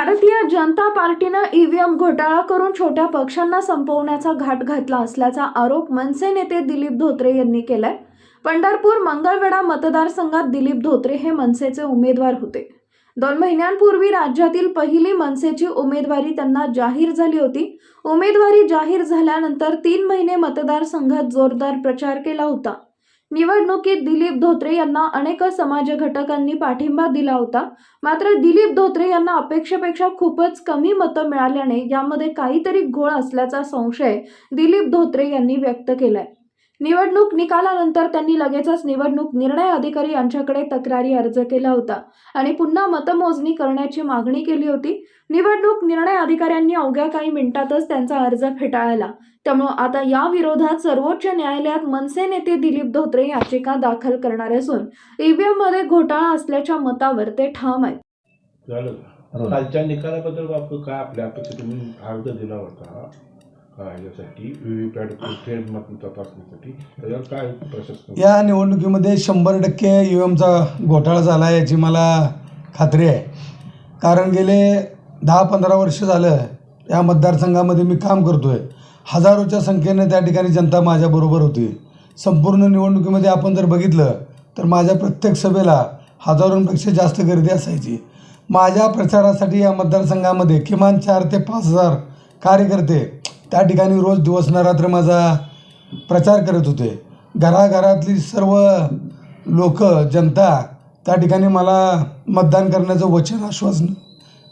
भारतीय जनता पार्टीनं ईव्हीएम घोटाळा करून छोट्या पक्षांना संपवण्याचा घाट घातला असल्याचा आरोप मनसे नेते दिलीप धोत्रे यांनी केलाय. पंढरपूर मंगळवेढा मतदारसंघात दिलीप धोत्रे हे मनसेचे उमेदवार होते. दोन महिन्यांपूर्वी राज्यातील पहिली मनसेची उमेदवारी त्यांना जाहीर झाली होती. उमेदवारी जाहीर झाल्यानंतर तीन महिने मतदारसंघात जोरदार प्रचार केला होता. निवडणुकीत दिलीप धोत्रे यांना अनेक समाज घटकांनी पाठिंबा दिला होता. मात्र दिलीप धोत्रे यांना अपेक्षेपेक्षा खूपच कमी मतं मिळाल्याने यामध्ये काहीतरी घोळ असल्याचा संशय दिलीप धोत्रे यांनी व्यक्त केलाय. निवडणूक निकालानंतर त्यांनी लगेचच निवडणूक निर्णय अधिकारी यांच्याकडे तक्रारी अर्ज केला होता आणि पुन्हा मतमोजणी करण्याची मागणी केली होती. निवडणूक निर्णय अधिकाऱ्यांनी अवघ्या काही मिनिटातच त्यांचा अर्ज फेटाळला. त्यामुळे आता या विरोधात सर्वोच्च न्यायालयात मनसे नेते दिलीप धोत्रे याचिका दाखल करणार असून ईव्हीएममध्ये घोटाळा असल्याच्या मतावर ते ठाम आहेत. का? कालच्या निकालाबद्दल काय आपल्या अपेक्षा तुम्ही अर्ज दिला होता? याच्यासाठी व्हीव्हीपॅट थेट मत त्याच्यावर काय प्रशासन? या निवडणुकीमध्ये शंभर टक्के यू एमचा घोटाळा झाला याची मला खात्री आहे. कारण गेले दहा पंधरा वर्ष झालं या मतदारसंघामध्ये मी काम करतो आहे हजारोच्या संख्येने त्या ठिकाणी जनता माझ्याबरोबर होती. संपूर्ण निवडणुकीमध्ये आपण जर बघितलं तर माझ्या प्रत्येक सभेला हजारोंपेक्षा जास्त गर्दी असायची. माझ्या प्रचारासाठी या मतदारसंघामध्ये किमान चार ते पाच हजार कार्यकर्ते त्या ठिकाणी रोज दिवस न रात्र माझा प्रचार करत होते. घराघरातली सर्व लोक जनता त्या ठिकाणी मला मतदान करण्याचं वचन आश्वासन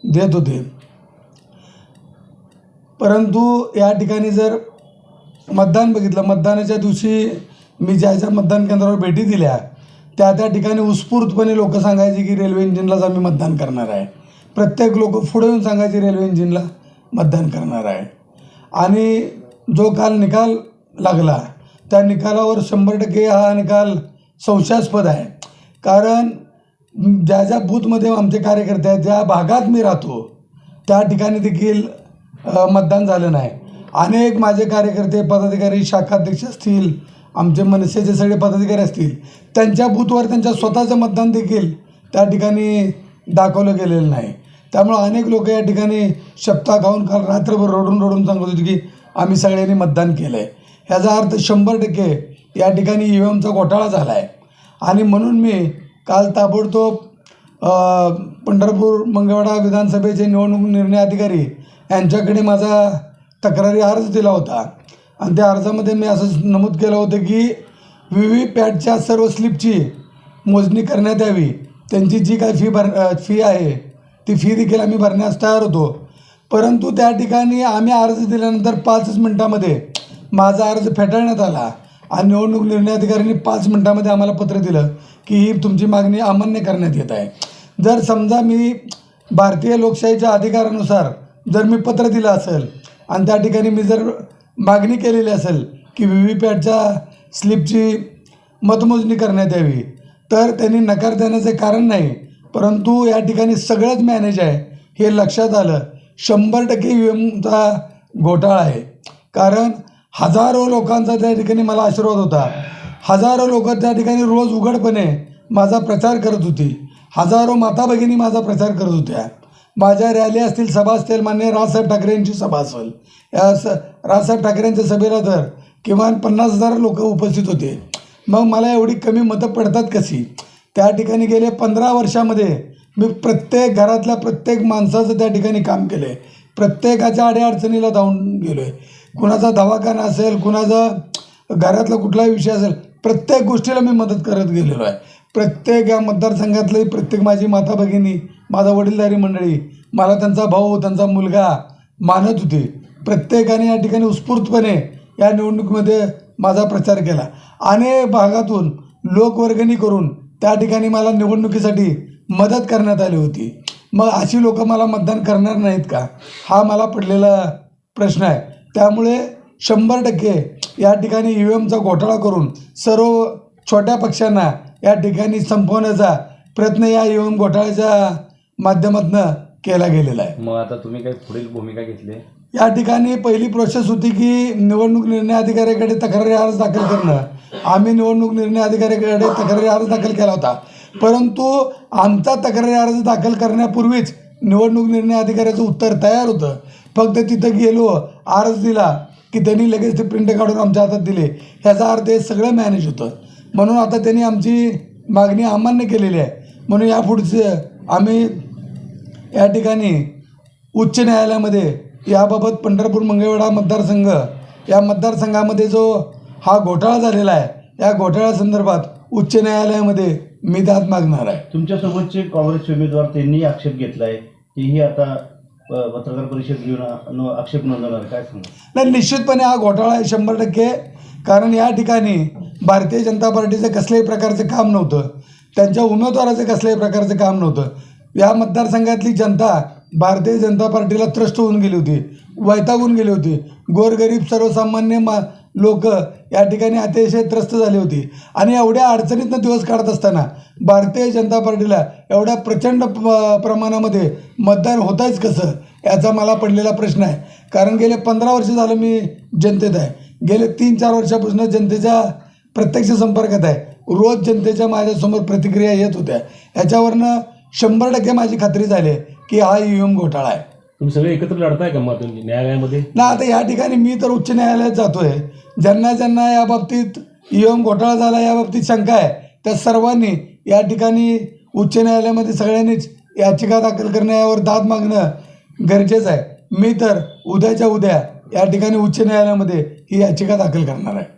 देत होते. परंतु या ठिकाणी जर मतदान बघितलं मतदानाच्या दिवशी मी ज्या ज्या मतदान केंद्रावर भेटी दिल्या त्या त्या ठिकाणी उत्स्फूर्तपणे लोक सांगायचे की रेल्वे इंजिनलाच आम्ही मतदान करणार आहे. प्रत्येक लोक पुढे येऊन सांगायचे रेल्वे इंजिनला मतदान करणार आहे. आणि जो काल निकाल लागला त्या निकालावर शंभर टक्के हा निकाल संशयास्पद आहे. कारण ज्या ज्या बूथमध्ये आमचे कार्यकर्ते आहेत ज्या भागात मी राहतो त्या ठिकाणी देखील मतदान झालं नाही. अनेक माझे कार्यकर्ते पदाधिकारी शाखाध्यक्ष असतील आमचे मनसेचे सगळे पदाधिकारी असतील त्यांच्या बूथवर त्यांच्या स्वतःचं मतदान देखील त्या ठिकाणी दाखवलं गेलेलं नाही. त्यामुळं अनेक लोक या ठिकाणी शपथा खाऊन काल रात्रभर रडून रडून सांगत होते की आम्ही सगळ्यांनी मतदान केलं आहे ह्याचा अर्थ शंभर टक्के या ठिकाणी ई व्ही एमचा घोटाळा झाला आहे आणि म्हणून मी काल ताबडतोब पंढरपूर मंगळवाडा विधानसभेचे निवडणूक निर्णय अधिकारी यांच्याकडे माझा तक्रारी अर्ज दिला होता. आणि त्या अर्जामध्ये मी असं नमूद केलं होतं की व्ही व्ही पॅटच्या सर्व स्लिपची मोजणी करण्यात यावी. त्यांची जी काय फी भर फी आहे ती फी देखील आम्ही भरण्यास तयार होतो. परंतु त्या ठिकाणी आम्ही अर्ज दिल्यानंतर पाचच मिनटामध्ये माझा अर्ज फेटाळण्यात आला आणि निवडणूक निर्णय अधिकाऱ्यांनी पाच मिनटामध्ये आम्हाला पत्र दिलं की ही तुमची मागणी अमान्य करण्यात येत आहे. जर समजा मी भारतीय लोकशाहीच्या अधिकारानुसार जर मी पत्र दिलं असेल आणि त्या ठिकाणी मी जर मागणी केलेली असेल की व्ही व्ही पॅटच्या स्लिपची मतमोजणी करण्यात यावी तर त्यांनी नकार देण्याचे कारण नाही. परंतु या ठिकाणी सगळंच मॅनेज आहे हे लक्षात आलं. शंभर टक्के यू एमचा घोटाळा आहे. कारण हजारो लोकांचा त्या ठिकाणी मला आशीर्वाद होता. हजारो लोक त्या ठिकाणी रोज उघडपणे माझा प्रचार करत होती. हजारो माता भगिनी माझा प्रचार करत होत्या. माझ्या रॅली असतील सभा असतील मान्य राजसाहेब ठाकरे यांची सभा असेल. या स राजसाहेब ठाकरेंच्या सभेला तर किमान पन्नास हजार लोक उपस्थित होते. मग मला एवढी कमी मतं पडतात कशी? त्या ठिकाणी गेले पंधरा वर्षामध्ये. मी प्रत्येक घरातल्या प्रत्येक माणसाचं त्या ठिकाणी काम केलं आहे प्रत्येकाच्या अडीअडचणीला धावून गेलो आहे कुणाचा दवाखाना असेल कुणाचा घरातला कुठलाही विषय असेल प्रत्येक गोष्टीला मी मदत करत गेलेलो आहे. प्रत्येक या मतदारसंघातली प्रत्येक माझी माता भगिनी माझा वडीलधारी मंडळी मला त्यांचा भाऊ त्यांचा मुलगा मानत होते. प्रत्येकाने या ठिकाणी उत्स्फूर्तपणे या निवडणुकीमध्ये माझा प्रचार केला. अनेक भागातून लोकवर्गणी करून त्या ठिकाणी मला निवडणुकीसाठी मदत करण्यात आली होती. मग अशी लोक मला मतदान करणार नाहीत का? हा मला पडलेला प्रश्न आहे. त्यामुळे शंभर टक्के या ठिकाणी यू एमचा घोटाळा करून सर्व छोट्या पक्षांना या ठिकाणी संपवण्याचा प्रयत्न या यू एम घोटाळ्याच्या माध्यमातून केला गेलेला आहे. मग आता तुम्ही काही पुढील भूमिका घेतली? या ठिकाणी पहिली प्रोसेस होती की निवडणूक निर्णय अधिकाऱ्याकडे तक्रारी अर्ज दाखल करणं. आम्ही निवडणूक निर्णय अधिकाऱ्याकडे तक्रारी अर्ज दाखल केला होता. परंतु आमचा तक्रारी अर्ज दाखल करण्यापूर्वीच निवडणूक निर्णय अधिकाऱ्याचं उत्तर तयार होतं. फक्त तिथं गेलो अर्ज दिला की त्यांनी लगेच ते प्रिंट काढून आमच्या हातात दिले. ह्याचा अर्थ हे सगळं मॅनेज होतं. म्हणून आता त्यांनी आमची मागणी अमान्य केलेली आहे. म्हणून यापुढचे आम्ही या ठिकाणी उच्च न्यायालयामध्ये याबाबत पंढरपूर मंगळवेढा मतदारसंघ या मतदारसंघामध्ये जो हा घोटाळा झालेला आहे या घोटाळ्यासंदर्भात उच्च न्यायालयामध्ये मी दाद मागणार आहे. तुमच्यासोबतचे काँग्रेसचे उमेदवार त्यांनी आक्षेप घेतलाय. तेही आता पत्रकार परिषद घेऊन आक्षेप नोंदवणार काय सांगा नाही निश्चितपणे हा घोटाळा आहे शंभर टक्के. कारण या ठिकाणी भारतीय जनता पार्टीचं कसल्याही प्रकारचं काम नव्हतं. त्यांच्या उमेदवाराचं कसल्याही प्रकारचं काम नव्हतं. या मतदारसंघातली जनता भारतीय जनता पार्टीला त्रस्त होऊन गेली होती. वैतागून गेली होती. गोरगरीब सर्वसामान्य मा लोक या ठिकाणी अतिशय त्रस्त झाली होती. आणि एवढ्या अडचणीतनं दिवस काढत असताना भारतीय जनता पार्टीला एवढ्या प्रचंड प- प्रमाणामध्ये मतदान होतायच कसं याचा मला पडलेला प्रश्न आहे. कारण गेले पंधरा वर्ष झालं मी जनतेत आहे. गेले तीन चार वर्षापासून जनतेच्या प्रत्यक्ष संपर्कात आहे. रोज जनतेच्या माझ्यासमोर प्रतिक्रिया येत होत्या. ह्याच्यावरनं शंभर टक्के माझी खात्री झाली आहे. की हा ई एम घोटाळा आहे. तुम्ही सगळे एकत्र लढताय का मग तुम्ही न्यायालयामध्ये? ना आता या ठिकाणी मी तर उच्च न्यायालयात जातोय. ज्यांना ज्यांना या बाबतीत ईएम घोटाळा झाला या बाबतीत शंका आहे त्या सर्वांनी या ठिकाणी उच्च न्यायालयामध्ये सगळ्यांनीच याचिका दाखल करणं यावर दाद मागणं गरजेचं आहे. मी तर उद्याच्या उद्या या ठिकाणी उच्च न्यायालयामध्ये ही याचिका दाखल करणार आहे.